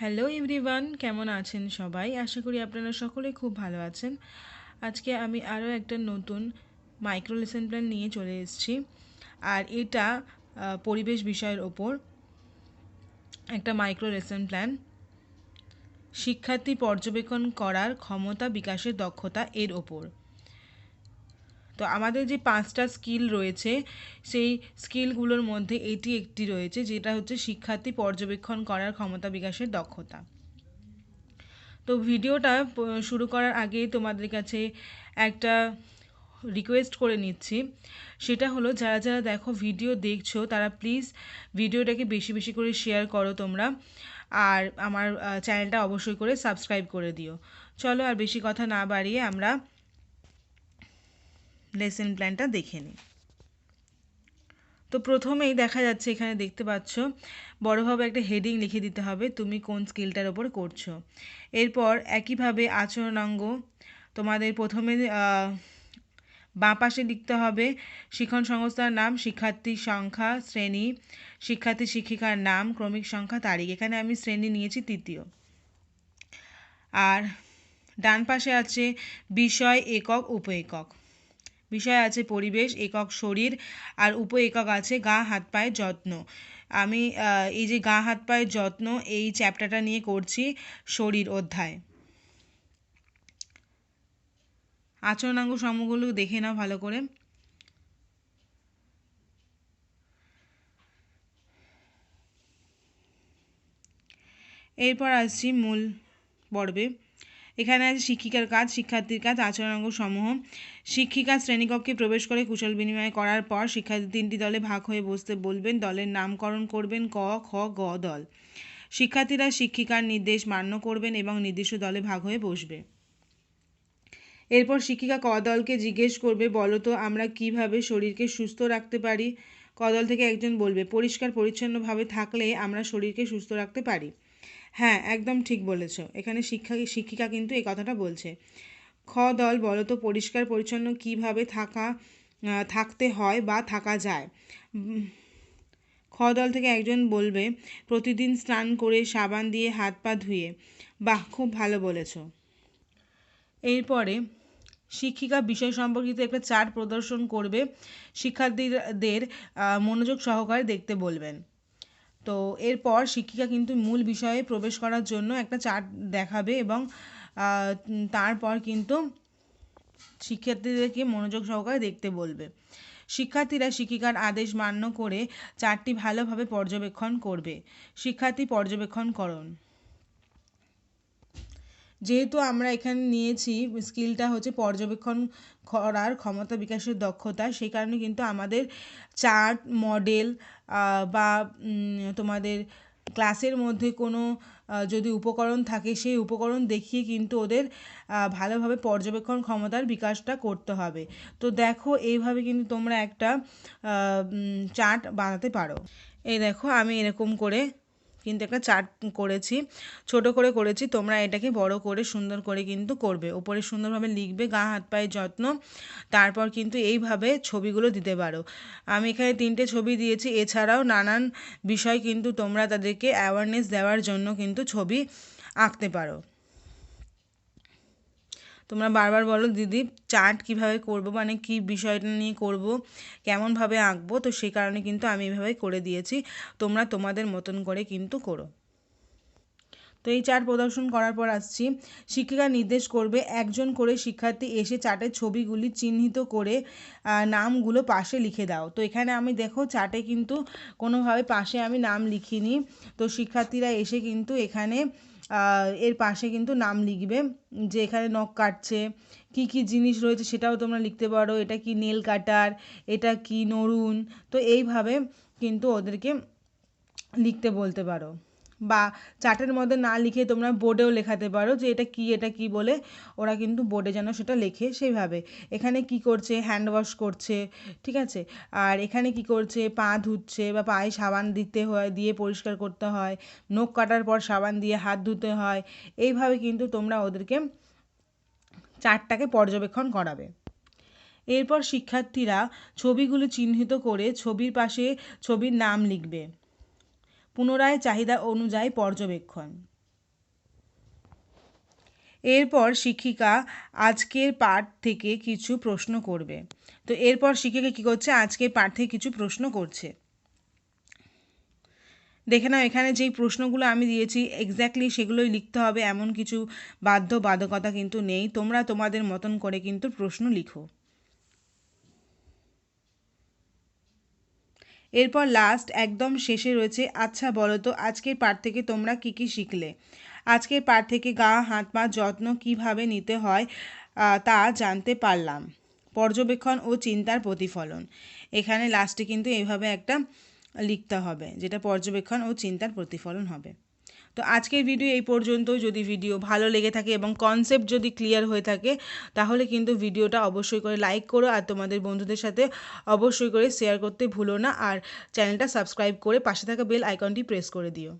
Hello everyone কেমন আছেন সবাই? আশা করি আপনারা সকলে খুব ভালো আছেন। আজকে আমি আরও একটা নতুন মাইক্রো লেসন প্ল্যান নিয়ে চলে এসেছি। আর এটা পরিবেশ বিষয়ের ওপর একটা মাইক্রো লেসন প্ল্যান শিক্ষার্থী পর্যবেক্ষণ করার ক্ষমতা বিকাশের দক্ষতা এর ওপর। তো আমাদের যে পাঁচটা স্কিল রয়েছে, সেই স্কিলগুলোর মধ্যে এটি একটি রয়েছে, যেটা হচ্ছে শিক্ষার্থী পর্যবেক্ষণ করার ক্ষমতা বিকাশের দক্ষতা। তো ভিডিওটা শুরু করার আগে তোমাদের কাছে একটা রিকোয়েস্ট করে নিচ্ছি। সেটা হলো, যারা যারা দেখো ভিডিও দেখছ, তারা প্লিজ ভিডিওটাকে বেশি বেশি করে শেয়ার করো তোমরা। আর আমার চ্যানেলটা অবশ্যই করে সাবস্ক্রাইব করে দিও। চলো আর বেশি কথা না বাড়িয়ে আমরা লেসন প্ল্যানটা দেখে নিই। তো প্রথমেই দেখা যাচ্ছে এখানে দেখতে পাচ্ছ, বড়োভাবে একটা হেডিং লিখে দিতে হবে, তুমি কোন স্কিলটার ওপর করছ। এরপর একইভাবে আচরণাঙ্গ তোমাদের প্রথমে বাঁ পাশে লিখতে হবে শিক্ষণ সংস্থার নাম, শিক্ষার্থীর সংখ্যা, শ্রেণি, শিক্ষার্থী শিক্ষিকার নাম, ক্রমিক সংখ্যা, তারিখ। এখানে আমি শ্রেণি নিয়েছি, তৃতীয়। আর ডান পাশে আছে, বিষয়, একক, উপ একক। বিষয় আছে পরিবেশ, একক শরীর আর উপ একক আছে গা, হাত, পায়ের যত্ন। আমি এই যে গা, হাত, পায়ের যত্ন এই চ্যাপ্টারটা নিয়ে করছি শরীর অধ্যায়। আচরণাঙ্গ সমূহগুলো দেখে নাও ভালো করে। এরপর আসছি মূল পর্বে। এখানে আছে শিক্ষিকার কাজ, শিক্ষার্থীর কাজ আচরণাঙ্গ সমূহ শিক্ষিকা শ্রেণীকক্ষে প্রবেশ করে কুশল বিনিময় করার পর শিক্ষার্থী তিনটি দলে ভাগ হয়ে বসতে বলবেন, দলের নামকরণ করবেন ক, খ, গ দল। শিক্ষার্থীরা শিক্ষিকার নির্দেশ মান্য করবেন এবং নির্দিষ্ট দলে ভাগ হয়ে বসবে। এরপর শিক্ষিকা ক দলকে জিজ্ঞেস করবে, বলো তো, আমরা কীভাবে শরীরকে সুস্থ রাখতে পারি? কদল থেকে একজন বলবে, পরিষ্কার, পরিচ্ছন্নভাবে থাকলে আমরা শরীরকে সুস্থ রাখতে পারি। হ্যাঁ একদম ঠিক বলেছ। এখানে শিক্ষা, শিক্ষিকা কিন্তু এই কথাটা বলছে। খ দল বলো তো পরিষ্কার, পরিচ্ছন্ন কীভাবে থাকা থাকতে হয় বা থাকা যায়? খ দল থেকে একজন বলবে, প্রতিদিন স্নান করে সাবান দিয়ে হাত পা ধুয়ে। বাহ, খুব ভালো বলেছ। এরপরে, শিক্ষিকা বিষয় সম্পর্কিত একটা চার্ট প্রদর্শন করবে। শিক্ষার্থীদের মনোযোগ সহকারে দেখতে বলবেন। তো এরপর শিক্ষিকা কিন্তু মূল বিষয়ে প্রবেশ করার জন্য একটা চার্ট দেখাবে এবং তারপর কিন্তু শিক্ষার্থীদেরকে মনোযোগ সহকারে দেখতে বলবে। শিক্ষার্থীরা শিক্ষিকার আদেশ মান্য করে চারটি ভালোভাবে পর্যবেক্ষণ করবে। শিক্ষার্থী পর্যবেক্ষণকরণ যেহেতু আমরা এখানে নিয়েছি, স্কিলটা হচ্ছে পর্যবেক্ষণ করার ক্ষমতা বিকাশের দক্ষতা, সেই কারণে কিন্তু আমাদের চার্ট, মডেল বা তোমাদের ক্লাসের মধ্যে কোনো যদি উপকরণ থাকে, সেই উপকরণ দেখিয়ে কিন্তু ওদের ভালোভাবে পর্যবেক্ষণ ক্ষমতার বিকাশটা করতে হবে। তো দেখো, এইভাবে কিন্তু তোমরা একটা চার্ট বানাতে পারো। এই দেখো, আমি এরকম করে কিন্তু একটা চার্ট করেছি, ছোট করে করেছি, তোমরা এটাকে বড় করে সুন্দর করে কিন্তু করবে। ওপরে সুন্দরভাবে লিখবে, গা, হাত, পায়ের যত্ন, তারপর কিন্তু এইভাবে ছবিগুলো দিতে পারো। আমি এখানে তিনটে ছবি দিয়েছি, এছাড়াও নানান বিষয় কিন্তু তোমরা তাদেরকে অ্যাওয়ারনেস দেওয়ার জন্য কিন্তু ছবি আঁকতে পারো। তোমরা বারবার বলো, দিদি, চার্ট কীভাবে করব? মানে কি বিষয়টা নিয়ে করব? কেমনভাবে আঁকবো? তো সেই কারণে কিন্তু আমি এভাবে করে দিয়েছি। তোমরা তোমাদের মতন করে কিন্তু করো। তো এই চার্ট প্রদর্শন করার পর আসছি। শিক্ষিকা নির্দেশ করবে, একজন করে শিক্ষার্থী এসে চার্টের ছবিগুলি চিহ্নিত করে নামগুলো পাশে লিখে দাও। তো এখানে আমি দেখো, চার্টে কিন্তু কোনোভাবে পাশে আমি নাম লিখিনি। তো শিক্ষার্থীরা এসে কিন্তু এখানে এর পাশে কিন্তু নাম লিখবে যে এখানে নখ কাটছে, কি কি জিনিস রয়েছে সেটাও তোমরা লিখতে পারো, এটা কি নেল কাটার, এটা কি নরুন, তো এইভাবে কিন্তু ওদেরকে লিখতে বলতে পারো। বা চার্টের মধ্যে না লিখে তোমরা বোর্ডেও লেখাতে পারো যে এটা কি এটা কি বলে ওরা কিন্তু বোর্ডে যেন সেটা লেখে সেইভাবে। এখানে কি করছে? হ্যান্ড ওয়াশ করছে, ঠিক আছে? আর এখানে কি করছে? পা ধুচ্ছে বা পায়ে সাবান দিতে হয়, দিয়ে পরিষ্কার করতে হয়, নখ কাটার পর সাবান দিয়ে হাত ধুতে হয়, এইভাবে কিন্তু তোমরা ওদেরকে চারটাকে পর্যবেক্ষণ করাবে। এরপর শিক্ষার্থীরা ছবিগুলো চিহ্নিত করে ছবির পাশে ছবির নাম লিখবে। পুনরায় চাহিদা অনুযায়ী পর্যবেক্ষণ। এরপর শিক্ষিকা আজকের পাঠ থেকে কিছু প্রশ্ন করবে। তো এরপর শিক্ষিকা কী করছে? আজকের পাঠ থেকে কিছু প্রশ্ন করছে। দেখে নাও, এখানে যেই প্রশ্নগুলো আমি দিয়েছি এক্স্যাক্টলি সেগুলোই লিখতে হবে। এমন কিছু বাধ্য বাধকতা কিন্তু নেই। তোমরা তোমাদের মতন করে কিন্তু প্রশ্ন লিখো। এরপর লাস্ট একদম শেষে রয়েছে আচ্ছা বলো তো, আজকের পাঠ থেকে তোমরা কি কি শিখলে? আজকের পাঠ থেকে গা, হাত, পা যত্ন কীভাবে নিতে হয় তা জানতে পারলাম। পর্যবেক্ষণ ও চিন্তার প্রতিফলন। এখানে লাস্টে কিন্তু এভাবে একটা লিখতে হবে, যেটা পর্যবেক্ষণ ও চিন্তার প্রতিফলন হবে। তো আজকের ভিডিও এই পর্যন্ত যদি ভিডিও ভালো লেগে থাকে এবং কনসেপ্ট যদি ক্লিয়ার হয়ে থাকে, তাহলে কিন্তু ভিডিওটা অবশ্যই করে লাইক করো আর তোমাদের বন্ধুদের সাথে অবশ্যই করে শেয়ার করতে ভুলো না। আর চ্যানেলটা সাবস্ক্রাইব করে পাশে থাকা বেল আইকনটি প্রেস করে দিও।